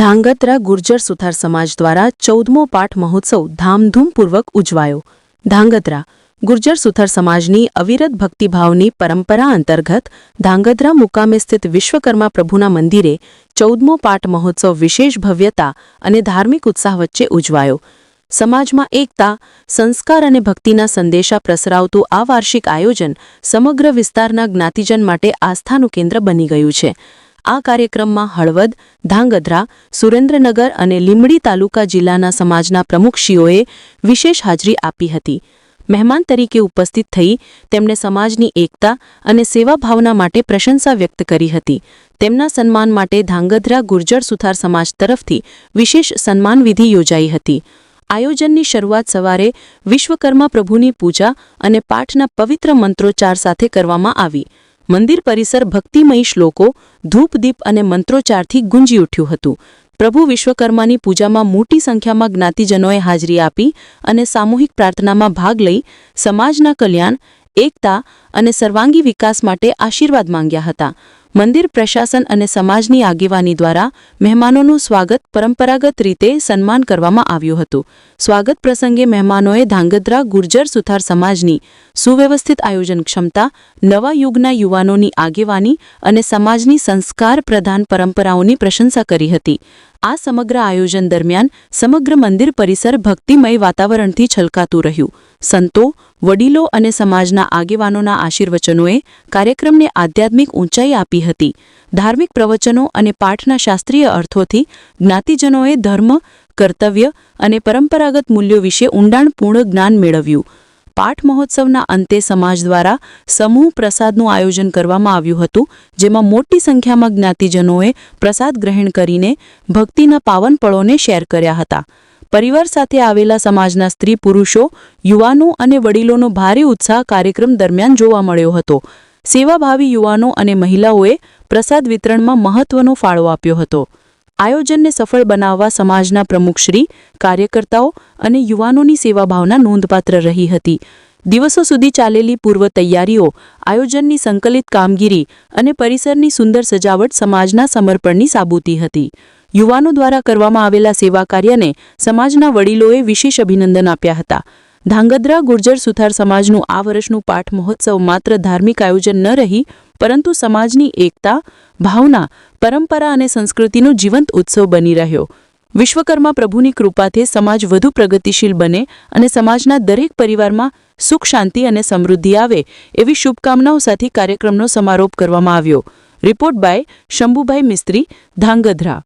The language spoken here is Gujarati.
ધાંગધ્રા ગુર્જર સુથાર સમાજ દ્વારા ચૌદમો પાઠ મહોત્સવ ધામધૂમપૂર્વક ઉજવાયો. ધાંગધ્રા ગુર્જર સુથાર સમાજની અવિરત ભક્તિભાવની પરંપરા અંતર્ગત ધાંગધ્રા મુકામે સ્થિત વિશ્વકર્મા પ્રભુના મંદિરે ચૌદમો પાઠ મહોત્સવ વિશેષ ભવ્યતા અને ધાર્મિક ઉત્સાહ વચ્ચે ઉજવાયો. સમાજમાં એકતા, સંસ્કાર અને ભક્તિના સંદેશા પ્રસરાવતું આ વાર્ષિક આયોજન સમગ્ર વિસ્તારના જ્ઞાતિજન માટે આસ્થાનું કેન્દ્ર બની ગયું છે. આ કાર્યક્રમમાં હળવદ, ધાંગધ્રા, સુરેન્દ્રનગર અને લીંબડી તાલુકા જિલ્લાના સમાજના પ્રમુખશ્રીઓએ વિશેષ હાજરી આપી હતી. મહેમાન તરીકે ઉપસ્થિત થઈ તેમણે સમાજની એકતા અને સેવાભાવના માટે પ્રશંસા વ્યક્ત કરી હતી. તેમના સન્માન માટે ધાંગધ્રા ગુર્જર સુથાર સમાજ તરફથી વિશેષ સન્માન વિધિ યોજાઈ હતી. આયોજનની શરૂઆત સવારે વિશ્વકર્મા પ્રભુની પૂજા અને પાઠના પવિત્ર મંત્રોચ્ચાર સાથે કરવામાં આવી. મંદિર પરિસર ભક્તિમયી શ્લોકો ધૂપદીપ અને મંત્રોચ્ચારથી ગુંજી ઉઠ્યું હતું. પ્રભુ વિશ્વકર્માની પૂજામાં મોટી સંખ્યામાં જ્ઞાતિજનોએ હાજરી આપી અને સામૂહિક પ્રાર્થનામાં ભાગ લઈ સમાજના કલ્યાણ, એકતા અને સર્વાંગી વિકાસ માટે આશીર્વાદ માંગ્યા હતા. મંદિર પ્રશાસન અને સમાજની આગેવાની દ્વારા મહેમાનોનું સ્વાગત પરંપરાગત રીતે સન્માન કરવામાં આવ્યું હતું. સ્વાગત પ્રસંગે મહેમાનોએ ધાંગધ્રા ગુર્જર સુથાર સમાજની સુવ્યવસ્થિત આયોજન ક્ષમતા, નવા યુગના યુવાનોની આગેવાની અને સમાજની સંસ્કાર પ્રધાન પરંપરાઓની પ્રશંસા કરી હતી. આ સમગ્ર આયોજન દરમિયાન સમગ્ર મંદિર પરિસર ભક્તિમય વાતાવરણથી છલકાતું રહ્યું. સંતો, વડીલો અને સમાજના આગેવાનોના આશીર્વચનોએ કાર્યક્રમને આધ્યાત્મિક ઊંચાઈ આપી હતી. ધાર્મિક પ્રવચનો અને પાઠના શાસ્ત્રીય અર્થોથી જ્ઞાતિજનોએ ધર્મ, કર્તવ્ય અને પરંપરાગત મૂલ્યો વિશે ઊંડાણપૂર્ણ જ્ઞાન મેળવ્યું. પાઠ મહોત્સવના અંતે સમાજ દ્વારા સમૂહ પ્રસાદનું આયોજન કરવામાં આવ્યું હતું, જેમાં મોટી સંખ્યામાં જ્ઞાતિજનોએ પ્રસાદ ગ્રહણ કરીને ભક્તિના પાવન પળોને શેર કર્યા હતા. પરિવાર સાથે આવેલા સમાજના સ્ત્રી પુરુષો, યુવાનો અને વડીલોનો ભારે ઉત્સાહ કાર્યક્રમ દરમિયાન જોવા મળ્યો હતો. સેવાભાવી યુવાનો અને મહિલાઓએ પ્રસાદ વિતરણમાં મહત્વનો ફાળો આપ્યો હતો. આયોજનને સફળ બનાવવા સમાજના પ્રમુખશ્રી કાર્યકર્તાઓ અને યુવાનોની સેવાભાવના નોંધપાત્ર રહી હતી. દિવસો સુધી ચાલેલી પૂર્વ તૈયારીઓ, આયોજનની સંકલિત કામગીરી અને પરિસરની સુંદર સજાવટ સમાજના સમર્પણની સાબૂતી હતી. યુવાનો દ્વારા કરવામાં આવેલા સેવા કાર્યને સમાજના વડીલોએ વિશેષ અભિનંદન આપ્યા હતા. ધાંગધ્રા ગુર્જર સુથાર સમાજનું આ વર્ષનું પાઠ મહોત્સવ માત્ર ધાર્મિક આયોજન ન રહી, પરંતુ સમાજની એકતા, ભાવના, પરંપરા અને સંસ્કૃતિનો જીવંત ઉત્સવ બની રહ્યો. વિશ્વકર્મા પ્રભુની કૃપાથી સમાજ વધુ પ્રગતિશીલ બને અને સમાજના દરેક પરિવારમાં સુખ, શાંતિ અને સમૃદ્ધિ આવે એવી શુભકામનાઓ સાથે કાર્યક્રમનો સમારોપ કરવામાં આવ્યો. Report by Shambhubhai Mistry, Dhrangadhra.